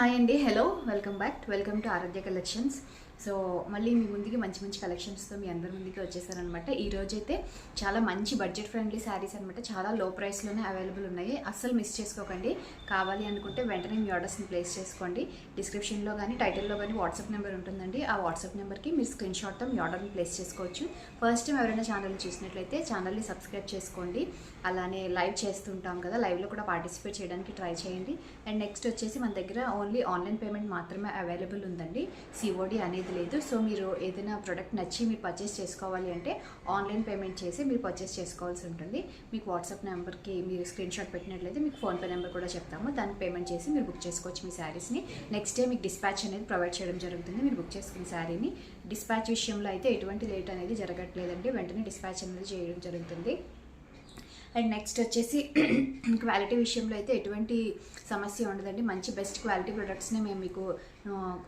Hi అండి. Hello welcome back. Welcome to Arogya collections. So మళ్ళీ మీ ముందుకి మంచి మంచి కలెక్షన్స్తో మీ అందరి ముందుకి వచ్చేసారనమాట. ఈరోజైతే అయితే చాలా మంచి బడ్జెట్ ఫ్రెండ్లీ శారీస్ అనమాట. చాలా లో ప్రైస్లోనే అవైలబుల్ ఉన్నాయి. అస్సలు మిస్ చేసుకోకండి. కావాలి అనుకుంటే వెంటనే మీ ఆర్డర్స్ని ప్లేస్ చేసుకోండి. డిస్క్రిప్షన్లో కానీ టైటిల్లో కానీ వాట్సాప్ నెంబర్ ఉంటుందండి. ఆ వాట్సాప్ నెంబర్కి మీరు స్క్రీన్ షాట్తో మీ ఆర్డర్ని ప్లేస్ చేసుకోవచ్చు. ఫస్ట్ టైం ఎవరైనా ఛానల్ చూసినట్లయితే ఛానల్ని సబ్స్క్రైబ్ చేసుకోండి. అలానే లైవ్ చేస్తుంటాం కదా లైవ్లో కూడా పార్టిసిపేట్ చేయడానికి ట్రై చేయండి. అండ్ నెక్స్ట్ వచ్చేసి మన దగ్గర ఓన్లీ ఆన్లైన్ పేమెంట్ మాత్రమే అవైలబుల్ ఉందండి. సిఓడి అనేది లేదు. సో మీరు ఏదైనా ప్రోడక్ట్ నచ్చి మీరు పర్చేస్ చేసుకోవాలి అంటే ఆన్లైన్ పేమెంట్ చేసి మీరు పర్చేస్ చేసుకోవాల్సి ఉంటుంది. మీకు వాట్సాప్ నెంబర్కి మీరు స్క్రీన్ షాట్ పెట్టినట్లయితే మీకు ఫోన్పే నెంబర్ కూడా చెప్తాము. దానికి పేమెంట్ చేసి మీరు బుక్ చేసుకోవచ్చు మీ శారీస్ని నెక్స్ట్ డే మీకు డిస్పాచ్ అనేది ప్రొవైడ్ చేయడం జరుగుతుంది. మీరు బుక్ చేసుకున్న శారీని డిస్పాచ్ విషయంలో అయితే ఎటువంటి లేట్ అనేది జరగట్లేదండి. వెంటనే డిస్పాచ్ అనేది చేయడం జరుగుతుంది. అండ్ నెక్స్ట్ వచ్చేసి క్వాలిటీ విషయంలో అయితే ఎటువంటి సమస్య ఉండదండి. మంచి బెస్ట్ క్వాలిటీ ప్రొడక్ట్స్ని మేము మీకు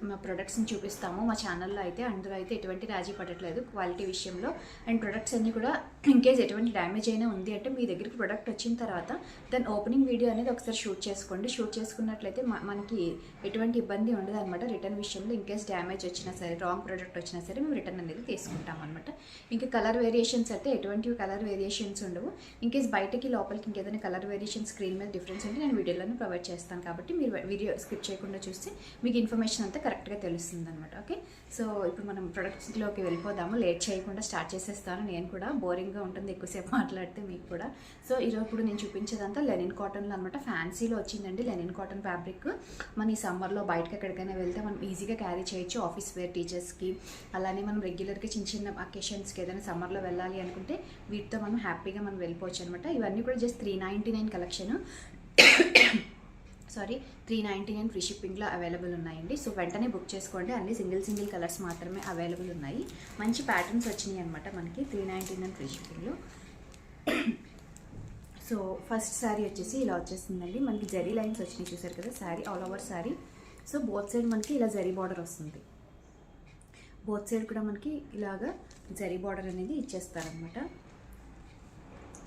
మా ప్రొడక్ట్స్ని చూపిస్తాము. మా ఛానల్లో అయితే అందులో అయితే ఎటువంటి రాజీ పడట్లేదు క్వాలిటీ విషయంలో. అండ్ ప్రొడక్ట్స్ అన్నీ కూడా ఇన్ కేస్ ఎటువంటి డ్యామేజ్ అయినా ఉంది అంటే మీ దగ్గరికి ప్రొడక్ట్ వచ్చిన తర్వాత దాని ఓపెనింగ్ వీడియో అనేది ఒకసారి షూట్ చేసుకోండి. షూట్ చేసుకున్నట్లయితే మనకి ఎటువంటి ఇబ్బంది ఉండదు అనమాట రిటర్న్ విషయంలో ఇన్ కేస్ డ్యామేజ్ వచ్చినా సరే రాంగ్ ప్రొడక్ట్ వచ్చినా సరే మేము రిటర్న్ అనేది తీసుకుంటాం అనమాట ఇంకా కలర్ వేరియేషన్స్ అయితే ఎటువంటి కలర్ వేరియేషన్స్ ఉండవు. ఇన్ కేస్ బయటకి లోపలికి ఇంకేదైనా కలర్ వేరియేషన్ స్క్రీన్ మీద డిఫరెన్స్ ఉంటే నేను వీడియోలోనే ప్రొవైడ్ చేస్తాను. కాబట్టి మీరు వీడియో స్కిప్ చేయకుండా చూస్తే మీకు ఇన్ఫర్మేషన్ అంతా కరెక్ట్గా తెలుస్తుంది అనమాట ఓకే సో ఇప్పుడు మనం ప్రొడక్ట్స్లోకి వెళ్ళిపోదాము. లేట్ చేయకుండా స్టార్ట్ చేసేస్తాను. నేను కూడా బోరింగ్గా ఉంటుంది ఎక్కువసేపు మాట్లాడితే మీకు కూడా. సో ఈరోజు ఇప్పుడు నేను చూపించేదంతా లెనిన్ కాటన్లో అనమాట ఫ్యాన్సీలో వచ్చిందండి లెనిన్ కాటన్ ఫ్యాబ్రిక్ మన ఈ సమ్మర్లో బయటకి ఎక్కడికైనా వెళ్తే మనం ఈజీగా క్యారీ చేయొచ్చు. ఆఫీస్ వేర్ టీచర్స్కి అలానే మనం రెగ్యులర్గా చిన్న చిన్న అకేషన్స్కి ఏదైనా సమ్మర్లో వెళ్ళాలి అనుకుంటే వీటితో మనం హ్యాపీగా మనం వెళ్ళిపోవచ్చు అనమాట ఇవన్నీ కూడా just three ninety nine collection sorry three ninety nine free షిప్పింగ్లో అవైలబుల్ ఉన్నాయండి. సో వెంటనే బుక్ చేసుకోండి. అన్ని సింగిల్ సింగిల్ కలర్స్ మాత్రమే అవైలబుల్ ఉన్నాయి. మంచి ప్యాటర్న్స్ వచ్చినాయి అనమాట మనకి త్రీ నైంటీ నైన్ ఫ్రీ షిప్పింగ్లో సో ఫస్ట్ శారీ వచ్చేసి ఇలా వచ్చేస్తుందండి. మనకి జరీ లైన్స్ వచ్చినాయి చూసారు కదా sari all over sari so both side మనకి ఇలా జరీ బార్డర్ వస్తుంది. బోత్ సైడ్ కూడా మనకి ఇలాగా జరీ బార్డర్ అనేది ఇచ్చేస్తారనమాట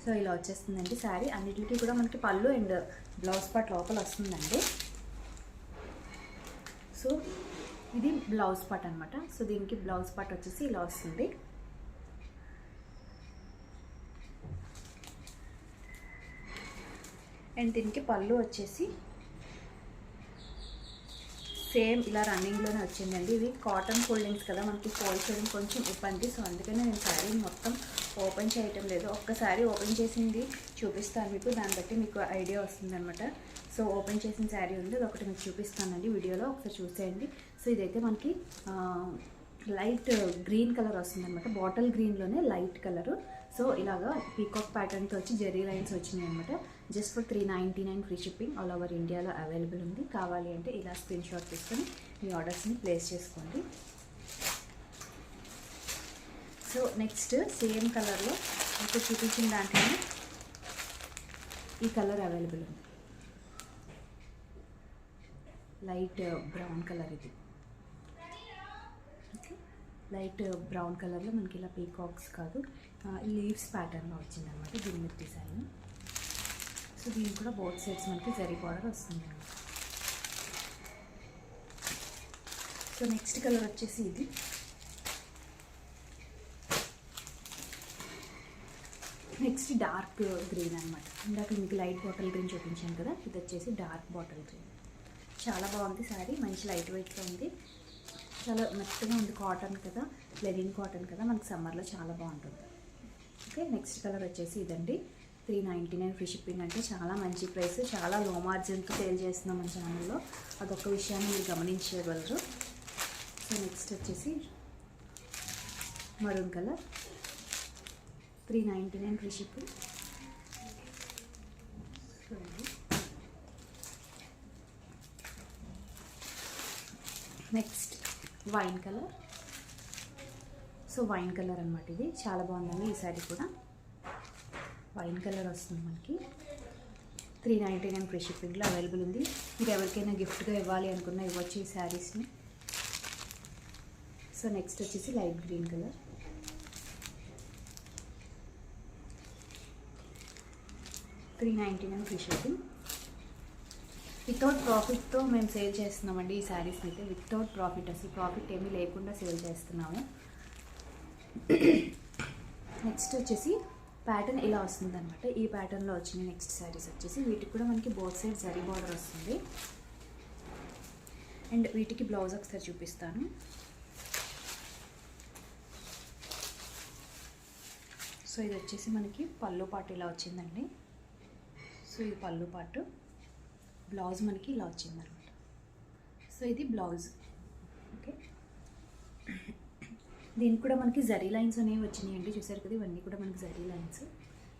సో ఇలా వచ్చేస్తుందండి శారీ. అన్నిటికీ కూడా మనకి పళ్ళు అండ్ బ్లౌజ్ పార్ట్ లోపల వస్తుందండి. సో ఇది బ్లౌజ్ పార్ట్ అనమాట సో దీనికి బ్లౌజ్ పార్ట్ వచ్చేసి ఇలా వస్తుంది. అండ్ దీనికి పళ్ళు వచ్చేసి సేమ్ ఇలా రన్నింగ్లోనే వచ్చిందండి. ఇవి కాటన్ ఫోల్డింగ్స్ కదా మనకి ఫోల్డ్ చేయడం కొంచెం ఇబ్బంది. సో అందుకనే నేను శారీ మొత్తం ఓపెన్ చేయటం లేదు. ఒక్కసారి ఓపెన్ చేసింది చూపిస్తాను మీకు. దాన్ని బట్టి మీకు ఐడియా వస్తుందన్నమాట. సో ఓపెన్ చేసిన శారీ ఉంది. అది ఒకటి మీకు చూపిస్తానండి. వీడియోలో ఒకసారి చూసేయండి. సో ఇదైతే మనకి లైట్ గ్రీన్ కలర్ వస్తుంది అనమాట బాటిల్ గ్రీన్లోనే లైట్ కలరు. సో ఇలాగా పీకాక్ ప్యాటర్న్తో వచ్చి జెరీ లైన్స్ వచ్చినాయి అనమాట just for three ninety nine free shipping all over ఇండియాలో అవైలబుల్ ఉంది. కావాలి అంటే ఇలా స్క్రీన్ షాట్ తీసుకొని మీ ఆర్డర్స్ని ప్లేస్ చేసుకోండి. సో నెక్స్ట్ సేమ్ కలర్లో ఇప్పుడు చూపించిన దాంట్లోనే ఈ కలర్ అవైలబుల్ ఉంది. లైట్ బ్రౌన్ కలర్ ఇది. లైట్ బ్రౌన్ కలర్లో మనకి ఇలా పీకాక్స్ కాదు. లీవ్స్ ప్యాటర్న్లో వచ్చింది అనమాట దీని మీద డిజైన్. సో దీనికి కూడా బోత్ సైడ్స్ మనకి జరీ బార్డర్ వస్తుంది. అనమాట సో నెక్స్ట్ కలర్ వచ్చేసి ఇది. నెక్స్ట్ డార్క్ గ్రీన్ అనమాట ఇందాక మీకు లైట్ బాటిల్ గ్రీన్ చూపించాను కదా ఇది వచ్చేసి డార్క్ బాటిల్ గ్రీన్. చాలా బాగుంది సారీ మంచి లైట్ వెయిట్గా ఉంది. చాలా మెత్తగా ఉంది కాటన్ కదా లెనిన్ కాటన్ కదా మనకి సమ్మర్లో చాలా బాగుంటుంది. ఓకే నెక్స్ట్ కలర్ వచ్చేసి ఇదండి. Three ninety nine free shipping అంటే చాలా మంచి ప్రైస్ చాలా లో మార్జిన్తో సేల్ చేస్తున్నాం మన ఛానల్లో. అదొక విషయాన్ని మీరు గమనించగలరు. సో నెక్స్ట్ వచ్చేసి maroon colour. Three ninety nine free shipping. Next wine colour. So wine colour అనమాట ఇది. చాలా బాగుందండి ఈ శారీ కూడా. వైన్ కలర్ వస్తుంది మనకి. త్రీ నైంటీ నైన్ ఫ్రీ షిప్పింగ్లో అవైలబుల్ ఉంది. మీరు ఎవరికైనా గిఫ్ట్గా ఇవ్వాలి అనుకున్నా ఇవ్వచ్చు ఈ శారీస్ని సో నెక్స్ట్ వచ్చేసి light green colour. Three ninety nine free shipping. Without ప్రాఫిట్తో మేము సేల్ చేస్తున్నామండి ఈ శారీస్ అయితే. వితౌట్ ప్రాఫిట్ అసలు ప్రాఫిట్ ఏమీ లేకుండా సేల్ చేస్తున్నాము. నెక్స్ట్ వచ్చేసి ప్యాటర్న్ ఇలా వస్తుంది అనమాట ఈ ప్యాటర్న్లో వచ్చిన నెక్స్ట్ శారీస్ వచ్చేసి వీటికి కూడా మనకి బోత్ సైడ్ జరీ బార్డర్ వస్తుంది. అండ్ వీటికి బ్లౌజ్ ఒకసారి చూపిస్తాను. సో ఇది వచ్చేసి మనకి పళ్ళు పాటు ఇలా వచ్చిందండి. సో ఇది పళ్ళు పాటు బ్లౌజ్ మనకి ఇలా వచ్చిందనమాట. సో ఇది బ్లౌజ్. ఓకే. దీనికి కూడా మనకి జరీ లైన్స్ అనేవి వచ్చినాయండి చూసారు కదా ఇవన్నీ కూడా మనకి zari lines.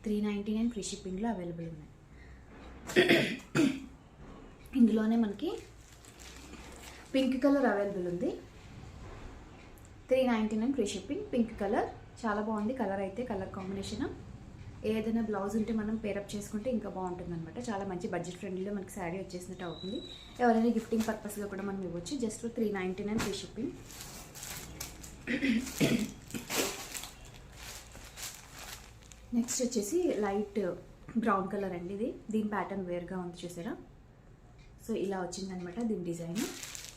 Three ninety nine free షిప్పింగ్లో అవైలబుల్ ఉన్నాయి. ఇందులోనే మనకి పింక్ కలర్ అవైలబుల్ ఉంది. Three ninety nine free shipping pink colour. చాలా బాగుంది కలర్ అయితే కలర్ కాంబినేషన్. ఏదైనా బ్లౌజ్ ఉంటే మనం పేరప్ చేసుకుంటే ఇంకా బాగుంటుంది అనమాట చాలా మంచి బడ్జెట్ ఫ్రెండ్లీలో మనకి శారీ వచ్చేసినట్టు అవుతుంది. ఎవరైనా గిఫ్టింగ్ పర్పస్గా కూడా మనం ఇవ్వచ్చు. Just three ninety nine free shipping next వచ్చేసి లైట్ బ్రౌన్ కలర్ అండి ఇది. దీని ప్యాటర్న్ వేర్గా ఉంది చూసారా? సో ఇలా వచ్చిందనమాట దీని డిజైన్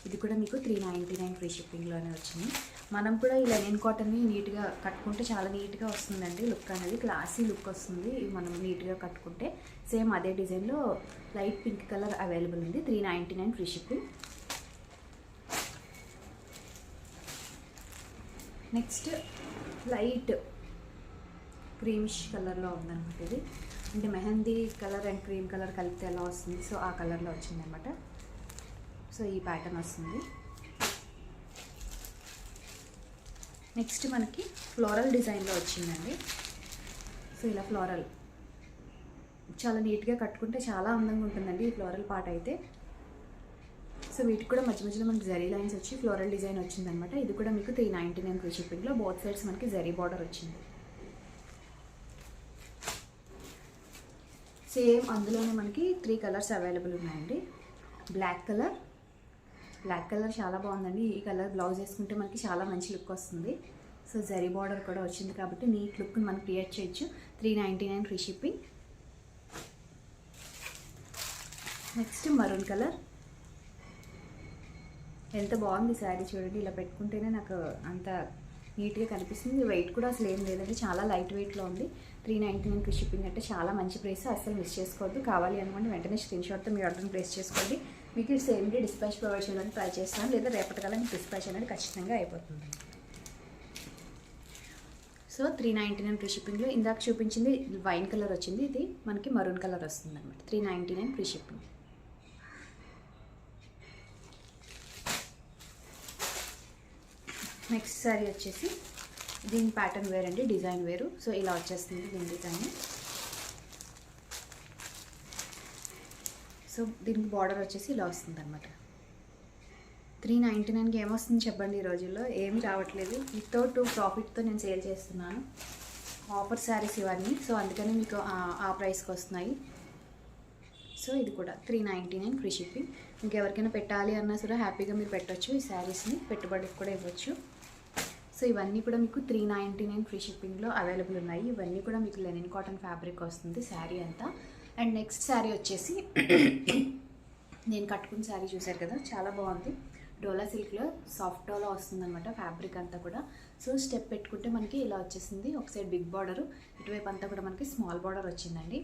ఇది కూడా మీకు త్రీ నైంటీ నైన్ ఫ్రీ షిప్పింగ్లోనే వచ్చింది. మనం కూడా ఈ లెనిన్ కాటన్ని నీట్గా కట్టుకుంటే చాలా నీట్గా వస్తుందండి. లుక్ అనేది క్లాసీ లుక్ వస్తుంది. మనం నీట్గా కట్టుకుంటే సేమ్ అదే డిజైన్లో లైట్ పింక్ కలర్ అవైలబుల్ ఉంది. Three ninety nine free shipping next light creamish కలర్లో ఉందన్నమాట ఇది. అంటే mehndi colour and cream colour కలిపితే ఎలా వస్తుంది? సో ఆ కలర్లో వచ్చిందనమాట సో ఈ ప్యాటర్న్ వస్తుంది. నెక్స్ట్ మనకి ఫ్లోరల్ డిజైన్లో వచ్చిందండి. సో ఇలా ఫ్లోరల్ చాలా నీట్గా కట్టుకుంటే చాలా అందంగా ఉంటుందండి ఈ ఫ్లోరల్ పార్ట్ అయితే. సో వీటికి కూడా మధ్య మధ్యలో మనకి జరీ లైన్స్ వచ్చి ఫ్లోరల్ డిజైన్ వచ్చిందనమాట ఇది కూడా మీకు త్రీ నైంటీ నైన్ ఫ్రీ షిప్పింగ్లో బోత్ సైడ్స్ మనకి జరీ బార్డర్ వచ్చింది. సేమ్ అందులోనే మనకి త్రీ కలర్స్ అవైలబుల్ ఉన్నాయండి. బ్లాక్ కలర్ బ్లాక్ కలర్ చాలా బాగుందండి. ఈ కలర్ బ్లౌజ్ వేసుకుంటే మనకి చాలా మంచి లుక్ వస్తుంది. సో జరీ బార్డర్ కూడా వచ్చింది కాబట్టి నీట్ లుక్ మనం క్రియేట్ చేయొచ్చు. Three ninety nine free shipping. Next maroon colour. ఎంత బాగుంది శారీ చూడండి. ఇలా పెట్టుకుంటేనే నాకు అంత నీట్గా కనిపిస్తుంది. వెయిట్ కూడా అసలు ఏం లేదండి. చాలా లైట్ వెయిట్లో ఉంది. Three ninety nine free shipping అంటే చాలా మంచి ప్రైస్. అసలు మిస్ చేసుకోవద్దు. కావాలి అనుకోండి వెంటనే స్క్రీన్ షాట్తో మీ ఆర్డర్ని ప్లేస్ చేసుకోండి. మీకు సేమ్ డే డిస్పాచ్ ప్రొవైడ్ చేయడానికి ట్రై చేస్తాను. లేదా రేపటికల్లా మీకు డిస్పాచ్ అనేది ఖచ్చితంగా అయిపోతుంది. So three ninety nine free షిప్పింగ్లో ఇందాక చూపించింది వైన్ కలర్ వచ్చింది. ఇది మనకి మరూన్ కలర్ వస్తుంది అనమాట three ninety nine free shipping next sari వచ్చేసి దీని ప్యాటర్న్ వేర్ అండి డిజైన్ వేరు. సో ఇలా వచ్చేస్తుంది దీని డిజైన్ సో దీనికి బార్డర్ వచ్చేసి ఇలా వస్తుంది అనమాట త్రీ నైంటీ నైన్కి ఏమొస్తుంది చెప్పండి ఈ రోజుల్లో? ఏమీ రావట్లేదు. వితౌట్ ప్రాఫిట్తో నేను సేల్ చేస్తున్నాను. ఆఫర్ శారీస్ ఇవన్నీ. సో అందుకని మీకు ఆ- ప్రైస్కి వస్తున్నాయి. సో ఇది కూడా three ninety nine free shipping మీకు ఎవరికైనా పెట్టాలి అన్నా సరే హ్యాపీగా మీరు పెట్టచ్చు. ఈ శారీస్ని పెట్టుబడికి కూడా ఇవ్వచ్చు. సో ఇవన్నీ కూడా మీకు త్రీ నైంటీ నైన్ ఫ్రీ షిప్పింగ్లో అవైలబుల్ ఉన్నాయి. ఇవన్నీ కూడా మీకు లెనిన్ కాటన్ ఫ్యాబ్రిక్ వస్తుంది. శారీ అంతా. అండ్ నెక్స్ట్ శారీ వచ్చేసి నేను కట్టుకున్న శారీ చూశారు కదా చాలా బాగుంది. డోలా సిల్క్లో సాఫ్ట్ డోలా వస్తుంది అనమాట ఫ్యాబ్రిక్ అంతా కూడా. సో స్టెప్ పెట్టుకుంటే మనకి ఇలా వచ్చేసింది ఒక సైడ్ బిగ్ బార్డర్ ఇటువైపు అంతా కూడా మనకి స్మాల్ బార్డర్ వచ్చిందండి.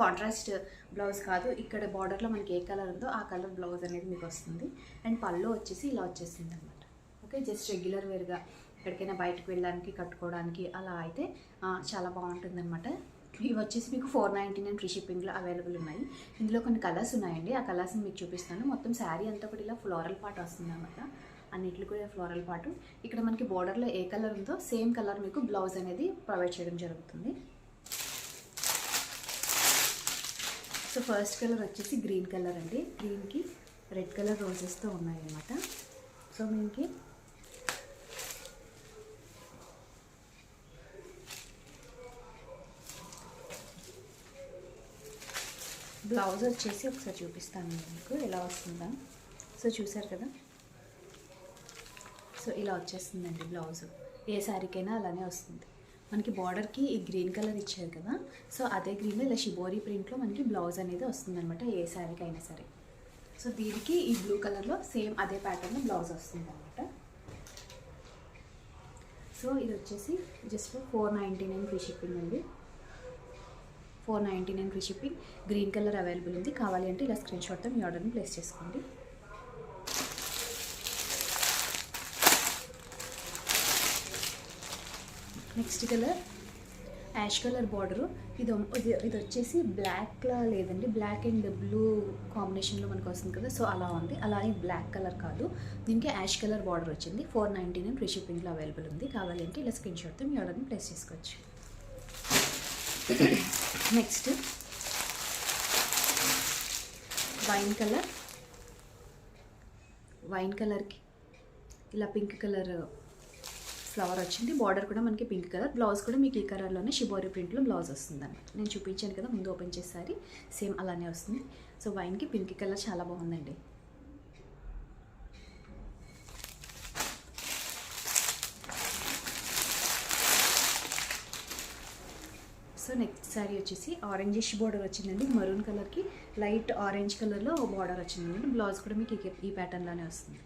కాంట్రాస్ట్ బ్లౌజ్ కాదు ఇక్కడ బార్డర్లో మనకి ఏ కలర్ ఉందో ఆ కలర్ బ్లౌజ్ అనేది మీకు వస్తుంది. అండ్ పళ్ళు వచ్చేసి ఇలా వచ్చేసింది అనమాట ఓకే జస్ట్ రెగ్యులర్ వేర్గా ఎక్కడికైనా బయటకు వెళ్ళడానికి కట్టుకోవడానికి అలా అయితే చాలా బాగుంటుంది అనమాట ఇవి వచ్చేసి మీకు ఫోర్ నైంటీ నైన్ ఫ్రీ షిప్పింగ్లో అవైలబుల్ ఉన్నాయి. ఇందులో కొన్ని కలర్స్ ఉన్నాయండి. ఆ కలర్స్ని మీకు చూపిస్తాను. మొత్తం శారీ అంతా కూడా ఇలా ఫ్లోరల్ పార్ట్ వస్తుంది అనమాట అన్నిట్లో కూడా ఫ్లోరల్ పార్ట్ ఇక్కడ మనకి బార్డర్లో ఏ కలర్ ఉందో సేమ్ కలర్ మీకు బ్లౌజ్ అనేది ప్రొవైడ్ చేయడం జరుగుతుంది. సో ఫస్ట్ కలర్ వచ్చేసి గ్రీన్ కలర్ అండి. గ్రీన్కి రెడ్ కలర్ రోజెస్తో ఉన్నాయన్నమాట. సో మీకు బ్లౌజ్ వచ్చేసి ఒకసారి చూపిస్తాను మీకు ఎలా వస్తుందా? సో చూసారు కదా? సో ఇలా వచ్చేస్తుందండి బ్లౌజ్ ఏ శారీకైనా అలానే వస్తుంది. మనకి బార్డర్కి ఈ గ్రీన్ కలర్ ఇచ్చారు కదా? సో అదే గ్రీన్లో ఇలా షిబోరి ప్రింట్లో మనకి బ్లౌజ్ అనేది వస్తుందన్నమాట ఏ శారీకి అయినా సరే. సో దీనికి ఈ బ్లూ కలర్లో సేమ్ అదే ప్యాటర్న్లో బ్లౌజ్ వస్తుంది అనమాట సో ఇది వచ్చేసి just four ninety nine free shipping అండి. Four ninety nine free shipping green colour available ఉంది. కావాలి అంటే ఇలా స్క్రీన్ షాట్తో మీ ఆర్డర్ని ప్లేస్ చేసుకోండి. Next colour ash colour border ఇది ఇది వచ్చేసి బ్లాక్లా లేదండి. బ్లాక్ అండ్ బ్లూ కాంబినేషన్లో మనకు వస్తుంది కదా సో అలా ఉంది. అలానే బ్లాక్ కలర్ కాదు. దీనికి యాష్ కలర్ బార్డర్ వచ్చింది. ఫోర్ నైంటీ నైన్ ఫ్రీ షిప్పింగ్లో అవైలబుల్ ఉంది. కావాలంటే ఇలా స్క్రీన్ షాట్తో మీ ఆర్డర్ని ప్లేస్ చేసుకోవచ్చు. నెక్స్ట్ వైన్ కలర్ వైన్ కలర్కి ఇలా పింక్ కలర్ ఫ్లవర్ వచ్చింది. బార్డర్ కూడా మనకి పింక్ కలర్ బ్లౌజ్ కూడా మీకు ఈ కలర్లోనే షిబోరి ప్రింట్లో బ్లౌజ్ వస్తుంది అనమాట నేను చూపించాను కదా ముందు ఓపెన్ చేసేసారి సేమ్ అలానే వస్తుంది. సో వైన్కి పింక్ కలర్ చాలా బాగుందండి. సో నెక్స్ట్ శారీ వచ్చేసి ఆరెంజిష్ బార్డర్ వచ్చిందండి. మరూన్ కలర్కి లైట్ ఆరెంజ్ కలర్లో బార్డర్ వచ్చిందండి. బ్లౌజ్ కూడా మీకు ఈ- ప్యాటర్న్లోనే వస్తుంది.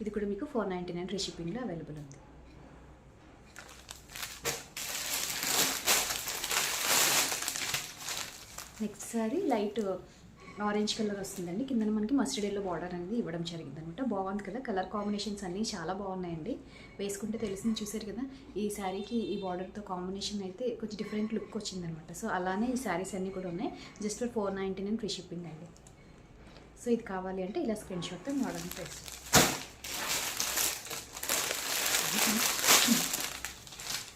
ఇది కూడా మీకు four ninety nine free available ఉంది. Next sari light orange colour వస్తుందండి. కింద మనకి మస్టర్డ్ ఎల్లో బార్డర్ అనేది ఇవ్వడం జరిగింది అనమాట బాగుంది కదా? కలర్ కాంబినేషన్స్ అన్నీ చాలా బాగున్నాయండి. వేసుకుంటే తెలిసింది చూసారు కదా? ఈ శారీకి ఈ బార్డర్తో కాంబినేషన్ అయితే కొంచెం డిఫరెంట్ లుక్ వచ్చిందనమాట. సో అలానే ఈ శారీస్ అన్నీ కూడా ఉన్నాయి. Just for four ninety nine free shipping అండి. సో ఇది కావాలి అంటే ఇలా స్క్రీన్ షాట్తో మోడల్ ప్రైస్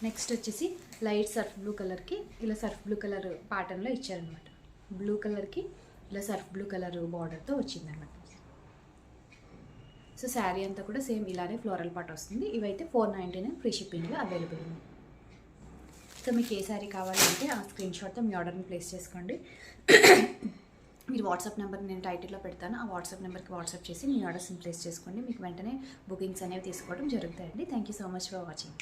నెక్స్ట్ వచ్చేసి లైట్ సర్ఫ్ బ్లూ కలర్కి ఇలా సర్ఫ్ బ్లూ కలర్ ప్యాటర్న్లో ఇచ్చారనమాట. బ్లూ కలర్కి ఇలా సర్ఫ్ బ్లూ కలర్ బార్డర్తో వచ్చిందనమాట సో శారీ అంతా కూడా సేమ్ ఇలానే ఫ్లోరల్ పార్ట్ వస్తుంది. ఇవైతే ఫోర్ నైంటీ నైన్ ఫ్రీ షిప్పింగ్లో అవైలబుల్ ఉంది సో మీకు ఏ శారీ కావాలంటే ఆ స్క్రీన్ షాట్తో మీ ఆర్డర్ని ప్లేస్ చేసుకోండి. మీరు వాట్సాప్ నెంబర్ నేను టైటిల్లో పెడతాను. ఆ వాట్సాప్ నెంబర్కి వాట్సాప్ చేసి మీ ఆర్డర్స్ని ప్లేస్ చేసుకోండి. మీకు వెంటనే బుకింగ్స్ అనేవి తీసుకోవడం జరుగుతాయండి. Thank you so much for watching.